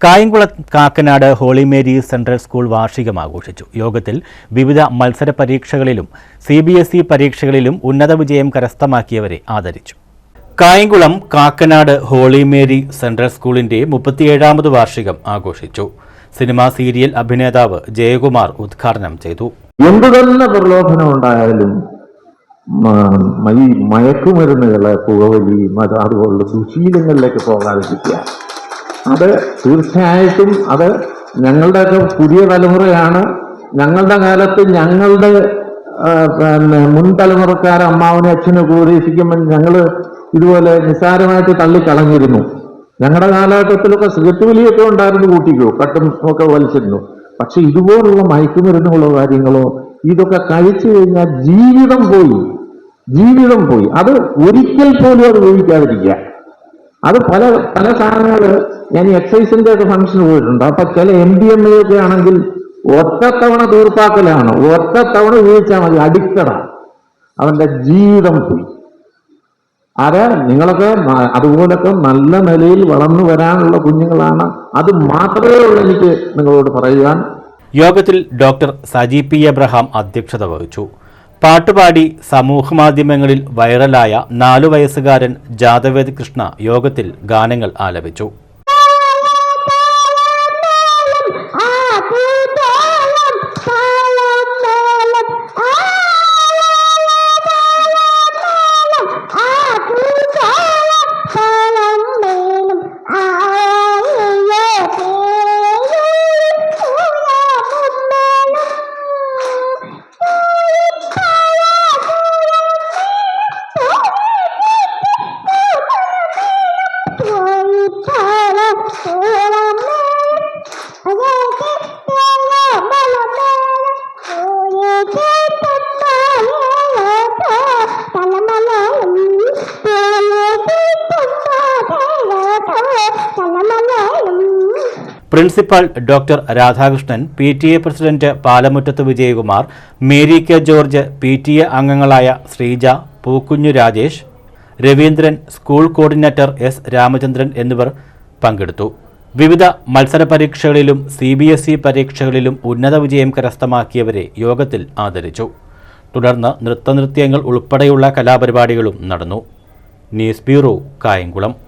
Kayamkulam Kakkanad Holy Mary Central School വാർഷികം ആഘോഷിച്ചു യോഗത്തിൽ വിവിധ മത്സര പരീക്ഷകളിലും സി ബി എസ് ഇ പരീക്ഷകളിലും ഉന്നത വിജയം കരസ്ഥമാക്കിയവരെ ആദരിച്ചു. Kayamkulam Kakkanad Holy Mary Central സ്കൂളിന്റെ മുപ്പത്തിയേഴാമത് വാർഷികം ആഘോഷിച്ചു. സിനിമാ സീരിയൽ അഭിനേതാവ് ജയകുമാർ ഉദ്ഘാടനം ചെയ്തു. എന്തു പ്രലോഭനം ഉണ്ടായാലും ഈ മയക്കുമരുന്നുകൾ പുകവലി അത് അതുപോലുള്ള ദുശീലങ്ങളിലേക്ക് പോകാതിരിക്കുക അത് തീർച്ചയായിട്ടും അത് ഞങ്ങളുടെയൊക്കെ പുതിയ തലമുറയാണ്. ഞങ്ങളുടെ കാലത്ത് ഞങ്ങളുടെ പിന്നെ മുൻ തലമുറക്കാർ അമ്മാവനെ അച്ഛനെ ഉപദേശിക്കുമ്പോൾ ഞങ്ങൾ ഇതുപോലെ നിസ്സാരമായിട്ട് തള്ളിക്കളഞ്ഞിരുന്നു. ഞങ്ങളുടെ കാലഘട്ടത്തിലൊക്കെ സിഗരറ്റ് വലിയൊക്കെ ഉണ്ടായിരുന്നു കൂട്ടിക്കോ കട്ടും ഒക്കെ വലിച്ചിരുന്നു. പക്ഷെ ഇതുപോലുള്ള മയക്കുമരുന്നുകളോ കാര്യങ്ങളോ ഇതൊക്കെ കഴിച്ചു കഴിഞ്ഞാൽ ജീവിതം പോയി. ജീവിതം പോയി. അത് ഒരിക്കൽ പോലും അത് ഉപയോഗിക്കാതിരിക്കുക. അത് പല പല സാധനങ്ങൾ ഞാൻ എക്സൈസിന്റെ ഒക്കെ ഫംഗ്ഷന് പോയിട്ടുണ്ട്. അപ്പൊ ചില എം ഡി എം ഒക്കെ ആണെങ്കിൽ ഒറ്റത്തവണ തീർപ്പാക്കലാണ്. ഒറ്റത്തവണ ഉപയോഗിച്ചാൽ മതി. അടിക്കട. അവന്റെ ജീവിതം പോയി. അത് നിങ്ങളൊക്കെ അതുപോലൊക്കെ നല്ല നിലയിൽ വളർന്നു വരാനുള്ള കുഞ്ഞുങ്ങളാണ്. അത് മാത്രമേ ഉള്ളൂ എനിക്ക് നിങ്ങളോട് പറയുവാൻ. യോഗത്തിൽ ഡോക്ടർ സജി പി എബ്രഹാം അധ്യക്ഷത വഹിച്ചു. പാട്ടുപാടി സമൂഹമാധ്യമങ്ങളിൽ വൈറലായ നാലു വയസ്സുകാരൻ ജാദവേദ് കൃഷ്ണ യോഗത്തിൽ ഗാനങ്ങൾ ആലപിച്ചു. Principal doctor Radhakrishnan P T A president Palamuttath Vijayakumar Mary K George P T A അംഗങ്ങളായ Sreeja Pookunju Rajesh Raveendran school coordinator S. Ramachandran എന്നിവർ പങ്കെടുത്തു. വിവിധ മത്സര പരീക്ഷകളിലും സി ബി എസ് ഇ പരീക്ഷകളിലും ഉന്നത വിജയം കരസ്ഥമാക്കിയവരെ യോഗത്തിൽ ആദരിച്ചു. തുടർന്ന് നൃത്തനൃത്യങ്ങൾ ഉൾപ്പെടെയുള്ള കലാപരിപാടികളും നടന്നു. News bureau Kayamkulam.